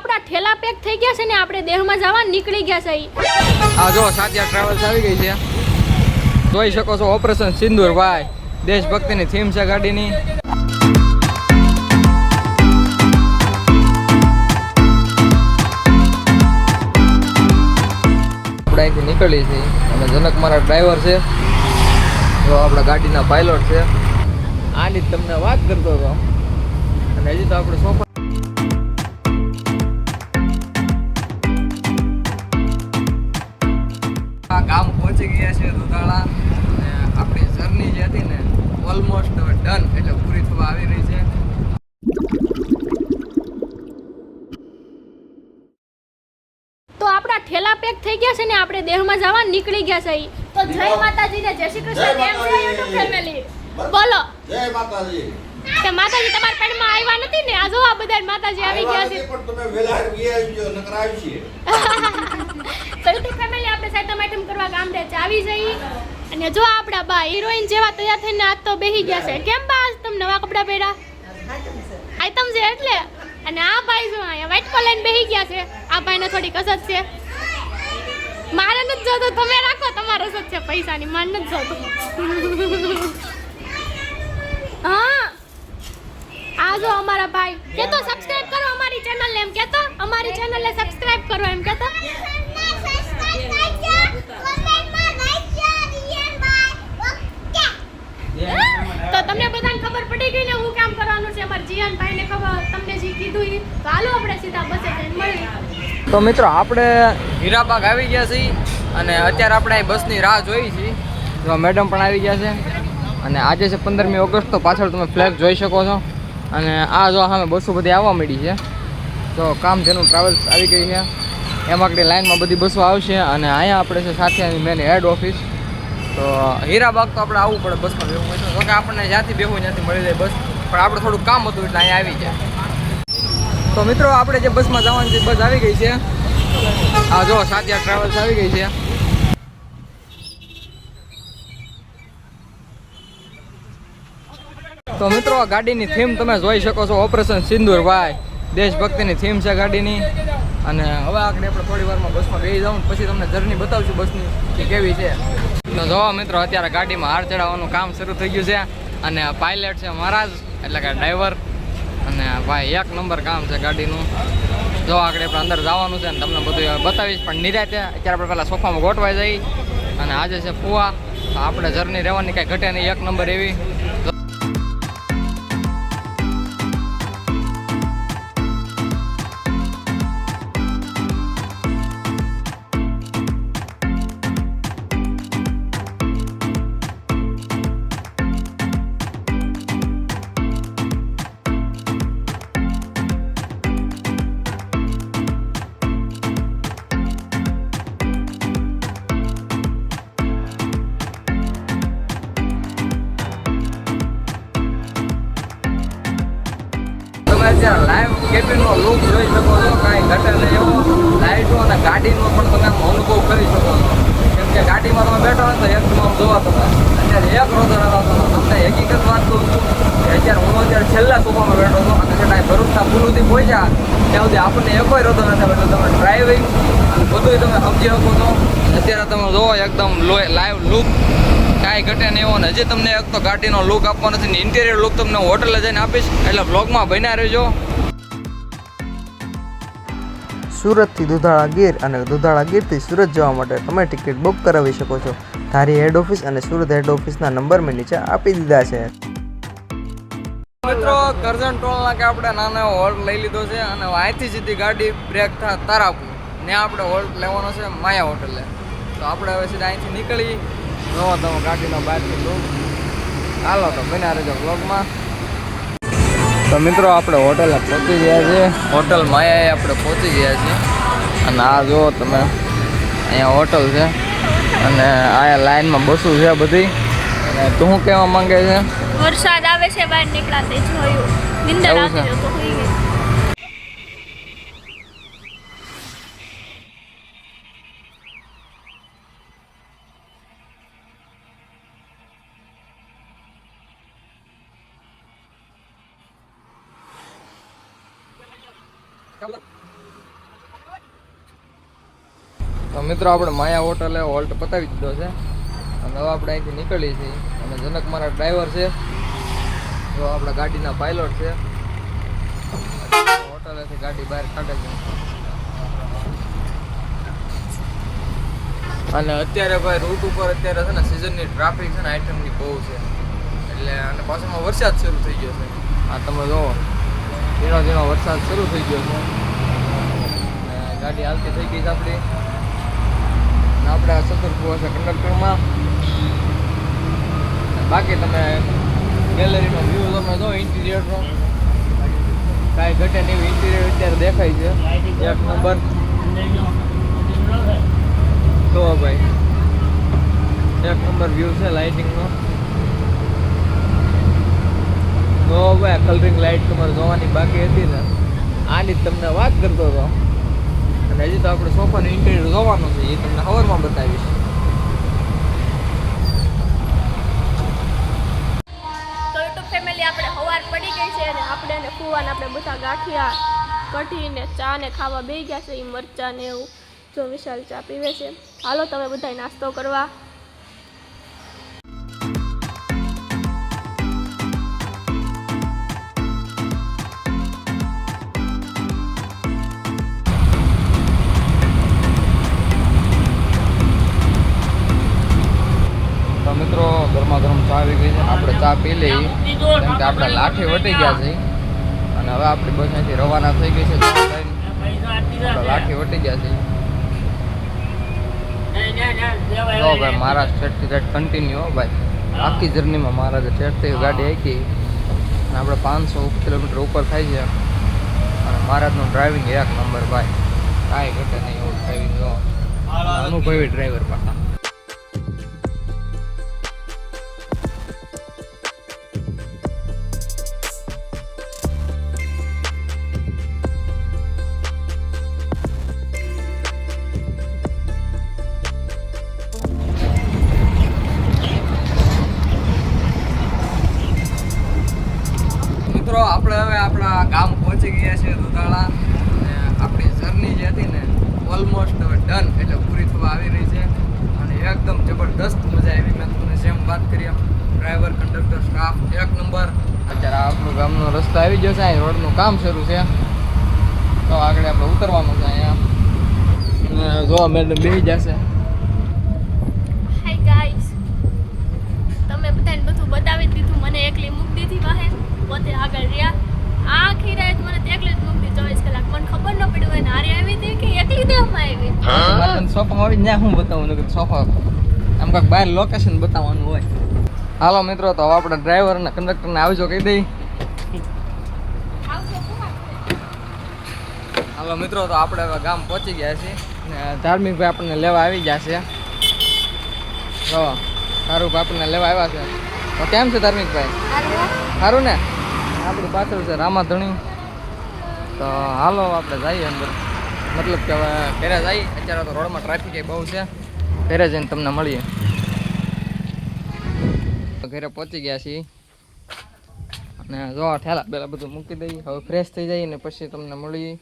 આપણા ઠેલા પેક થઈ ગયા છે ને આપણે દેહમાં જવા નીકળી ગયા છે આ જો સાત્યા ટ્રાવેલ્સ આવી ગઈ છે. જોઈ શકો છો, ઓપરેશન સિંદૂર ભાઈ દેશભક્તિની થીમ છે ગાડીની. આપણે અહીંથી નીકળી છે અને જનક મારા ડ્રાઈવર છે. જો, આપણા ગાડીના પાયલોટ છે. આની તમને વાત કરતો હતો. અને હજી તો આપણે સોફા ગયા છે ને આપણે દેહમાં જવા નીકળી ગયા છે તો જય માતાજી ને જય શ્રી કૃષ્ણ કેમ છે યુટ્યુબ ફેમિલી બોલો. જય માતાજી. કે માતાજી તમારા પેટમાં આવ્યા નથી ને? આ જો આ બધા માતાજી આવી ગયા છે. પણ તમે વેલા આવી ગયો નકર આવી છે તો યુટ્યુબ ફેમિલી આપણે સાઈટમ આઈટમ કરવા ગામ દે આવી જઈ. અને જો આપણા બા હિરોઈન જેવા તૈયાર થઈને આજ તો બેહી ગયા છે. કેમ બા આજ તમે નવા કપડા પહેર્યા? આઈટમ છે એટલે. અને આ ભાઈ જો અહીંયા વ્હાઈટ કોલર લઈને બેહી ગયા છે. આ ભાઈને થોડી કસરત છે. મારે નથી જોતો, તમે રાખો, તમારો સત છે પૈસાની? મારે નથી જોતો. હા. આ જો અમારા ભાઈ. કે તો સબસ્ક્રાઇબ કરો અમારી ચેનલ એમ કે તો અમારી ચેનલ ને સબસ્ક્રાઇબ કરો એમ કે તો તો તમને બધાને ખબર પડી ગઈ ને હું કામ કરવાનું છે? અમારા જીવન ભાઈને ખબર. તમને જે કીધું એ તો આપણે સીધા બસે જઈને મળીએ. તો મિત્રો, આપણે હીરાબાગ આવી ગયા છીએ અને અત્યારે આપણે બસની રાહ જોઈ છીએ. તો મેડમ પણ આવી ગયા છે. અને આજે છે પંદરમી ઓગસ્ટ, તો પાછળ તમે ફ્લેગ જોઈ શકો છો. અને આ જો સામે બસો બધી આવવા મળી છે. તો કામ જેનું ટ્રાવેલ્સ આવી ગઈ છે. એમાં આગળ લાઇનમાં બધી બસો આવશે. અને અહીંયા આપણે છે સાથે મેન હેડ ઓફિસ તો હીરાબાગ તો આપણે આવવું પડે બસમાં બેવું હોય તો. કે આપણને જ્યાંથી બેવું ત્યાંથી મળી જાય બસ. પણ આપણે થોડું કામ હતું એટલે અહીંયા આવી જાય તો મિત્રો, આપણે જે બસમાં જવાની છે બસ આવી ગઈ છે. આ જો, સાત્યા ટ્રાવેલ્સ આવી ગઈ છે. તો મિત્રો, આ ગાડીની થીમ તમે જોઈ શકો છો. ઓપરેશન સિંદુર ભાઈ. દેશભક્તિની થીમ છે ગાડીની. અને હવે આગળ આપણે થોડી વારમાં બસમાં બેસી જાઉં પછી તમને જર્ની બતાવશું બસની કે કેવી છે. તો જો મિત્રો, અત્યારે ગાડીમાં હાર ચડાવવાનું કામ શરૂ થઈ ગયું છે અને પાયલટ છે મહારાજ, એટલે કે ડ્રાઈવર અને ભાઈ, એક નંબર કામ છે ગાડીનું. જો આગળ આપણે અંદર જવાનું છે ને તમને બધું બતાવીશ, પણ નિરાતે અત્યારે આપણે પહેલાં સોફામાં ગોઠવાઈ જઈ. અને આજે છે ફુવા. આપણે જર્ની રહેવાની કાંઈ ઘટે નહીં, એક નંબર એવી. અત્યારે લાઈવ કેબિનનો લુક જોઈ શકો છો, કાંઈ ઘટે નહીં એવો. લાઇટો અને ગાડીનો પણ તમે અનુભવ કરી શકો છો. કેમ કે ગાડીમાં તમે બેઠો હોય તો એકદમ જોવા તમે. અત્યારે એક રોજ હતો તમને હકીકત વાત કહું છું કે અત્યારે હું અત્યારે છેલ્લા સોફામાં બેઠો હતો અને જેટલા ભરૂચના પુલુથી પહોંચ્યા. ત્યાં સુધી આપણને એક રોતો નથી એટલે તમે ડ્રાઇવિંગ બધું તમે સમજી શકો છો. અત્યારે તમે જોવો એકદમ લાઈવ લુક કાંઈ ઘટે નહીં એવો ને હજી તમને એક તો ગાડીનો લુક આપવાનો છે ને ઇન્ટિરિયર લુક તમને હોટલે જઈને આપીશ. એટલે બ્લોગમાં બન્યા રહેજો. સુરતથી દુધાળા ગીર અને દુધાળા ગીરથી સુરત જવા માટે તમે ટિકિટ બુક કરાવી શકો છો. ધારી હેડ ઓફિસ અને સુરત હેડ ઓફિસના નંબર મેં નીચે આપી દીધા છે. મિત્રો કરજણ ટોલના કે આપણે નાનો હોલ્ટ લઈ લીધો છે અને અહીંથી સીધી ગાડી બ્રેક થાય તારાપુર. ત્યાં આપણે હોલ્ટ લેવાનો છે માયા હોટલે. તો આપણે હવે સીધા અહીંથી નીકળી. જોવો તમે ગાડીનો બહારથી લુક હાલો તો બન્યા રહેજો બ્લોગમાં તો મિત્રો આપણે હોટલે પહોંચી ગયા છીએ. હોટલ માયાએ આપણે પહોંચી ગયા છીએ. અને આ જુઓ તમે અહીંયા હોટલ છે. અને આ લાઈનમાં બસો છે બધી. અને તું શું કહેવા માંગે છે? વરસાદ આવે છે બહાર નીકળાતે જોયું. નિંદર આવતી છે? તો તો મિત્રો, આપણે માયા હોટલે હોલ્ટ પતાવી દીધો છે. અને હવે આપણે અહીંથી નીકળીએ છીએ. અને જનક મારા ડ્રાઈવર છે. જો આપણા ગાડીના પાયલોટ છે. હોટલેથી ગાડી બહાર કાઢે છે. અને અત્યારે ભાઈ રૂટ ઉપર અત્યારે છે ને સિઝનની ટ્રાફિક છે ને આઈટમની બહુ છે. એટલે, અને પાછળમાં વરસાદ શરૂ થઈ ગયો છે. આ તમે જોવો ઝીણો ઝીણો વરસાદ શરૂ થઈ ગયો છે. ગાડી હાલતી થઈ ગઈ છે આપણી. આપણે સતર્ક છે કંડક્ટરમાં. બાકી તમે ગેલેરીનો વ્યૂ તમે જો ઇન્ટિરિયરનો કાંઈ ઘટે નહીં ઇન્ટિરિયર અત્યારે દેખાય છે. એક નંબર તો ભાઈ, એક નંબર વ્યૂ છે લાઇટિંગનો તો ભાઈ કલરિંગ લાઇટ તમારે જોવાની બાકી હતી ને, આની જ તમને વાત કરતો હતો. અને હજી તો આપણે સોફાનું ઇન્ટિરિયર જોવાનું છે, એ તમને હવરમાં બતાવીશ. આપણે હવાર પડી ગઈ છે અને આપણે એને ફુવાને આપણે બધા ગાંઠિયા કઢીને ચા ને ખાવા બે ગયા છે એ મરચાં ને એવું. જો વિશાલ ચા પીવે છે. હાલો, તમે બધા નાસ્તો કરવા. મિત્રો ગરમા ગરમ ચા આવી ગઈ છે. આપણે ચા પી લઈ કેમ કે આપણે લાઠી વટી ગયા છે. અને હવે આપણી બસ અહીંથી રવાના થઈ ગઈ છે. લાઠી વટી ગયા છે. જો ભાઈ, મારા સ્ટેટથી રેટ કન્ટિન્યુ ભાઈ. આખી જર્નીમાં મારા જે ગાડી આખી. અને આપણે પાંચસો કિલોમીટર ઉપર થાય છે. અને મહારાજનું ડ્રાઇવિંગ એક નંબર ભાઈ. કાંઈ ઘટે નહીં એવું ડ્રાઇવિંગ અનુભવી ડ્રાઈવર પાછા. ગયા અને આપણી જર્ની જે હતી ને ઓલમોસ્ટ હવે ડન એટલે પૂરી થવા આવી રહી છે. અને એકદમ જબરદસ્ત મજા આવી. મેં તમને જેમ વાત કરી એમ ડ્રાઈવર કંડક્ટર સ્ટાફ એક નંબર અત્યારે આપણું ગામનો રસ્તો આવી ગયો છે અહીં રોડનું કામ શરૂ છે. તો આગળ આપણે ઉતરવાનું છે અહીંયા. જો મેડમ બેસી જશે. તમે બધાને બધું બતાવી દીધું. મને એકલી મૂકી દીધી વાહે. પોતે આગળ રહ્યા. આખી રાત મને એકલી જ મૂકી ચોવીસ કલાક. મને ખબર ન પડી હોય નારી આવી હતી કે એકલી દેહમાં આવી મારે આવી ત્યાં હું બતાવું કે સોફા આમ કાંઈક બહાર લોકેશન બતાવવાનું હોય. હાલો મિત્રો તો હવે આપણે ડ્રાઈવર અને કંડક્ટરને આવજો કહી દઈ. હાલો મિત્રો તો આપણે હવે ગામ પહોંચી ગયા છીએ ને ધાર્મિકભાઈ આપણને લેવા આવી ગયા છે. જો સારું આપણને લેવા આવ્યા છે. તો કેમ છે ધાર્મિક ભાઈ? સારું ને? આપણી પાછળ છે રામાધણી. તો હાલો આપણે જઈએ અંદર. મતલબ કે હવે ઘેરે જઈએ. અત્યારે તો રોડમાં ટ્રાફિક એ બહુ છે. ઘેરે જઈને તમને મળીએ. ઘરે પહોંચી ગયા છીએ. અને જો ઠેલા પેલા બધું મૂકી દઈએ. હવે ફ્રેશ થઈ જઈએ ને પછી તમને મળીએ.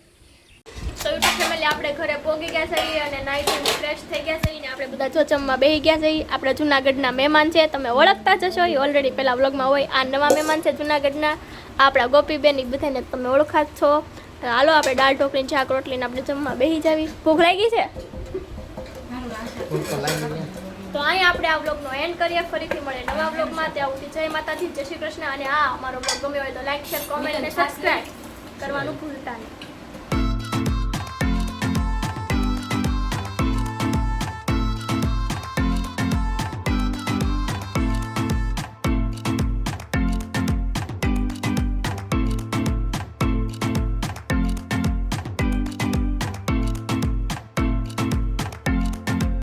આપણે ઘરે પોગી ગયા છીએ અને નાઈટ ફ્રેશ થઈ ગયા આપણે બધા ચોચમમાં બેસી ગયા છીએ. આપણે જુનાગઢના મહેમાન છે. તમે ઓળખતા જશો એ ઓલરેડી પહેલા વ્લોગમાં હોય. આ નવા મહેમાન છે જુનાગઢના. આપણા ગોપીબેન એ બધાને તમે ઓળખા જ છો. હાલો આપણે દાળ ઢોકળી શાક રોટલીને આપણે જમવા બેસી જાવી. ભૂખ લાગી છે? તો અહીં અહીંયા આપણે આ બ્લોગનો એન્ડ કરીએ. ફરીથી મળે નવા બ્લોગમાં ત્યાં સુધી જય માતાજી જય શ્રી કૃષ્ણ. અને આ અમારો બ્લોગ ગમ્યો હોય તો લાઈક શેર કોમેન્ટ અને સબસ્ક્રાઈબ કરવાનું ભૂલતા નહીં.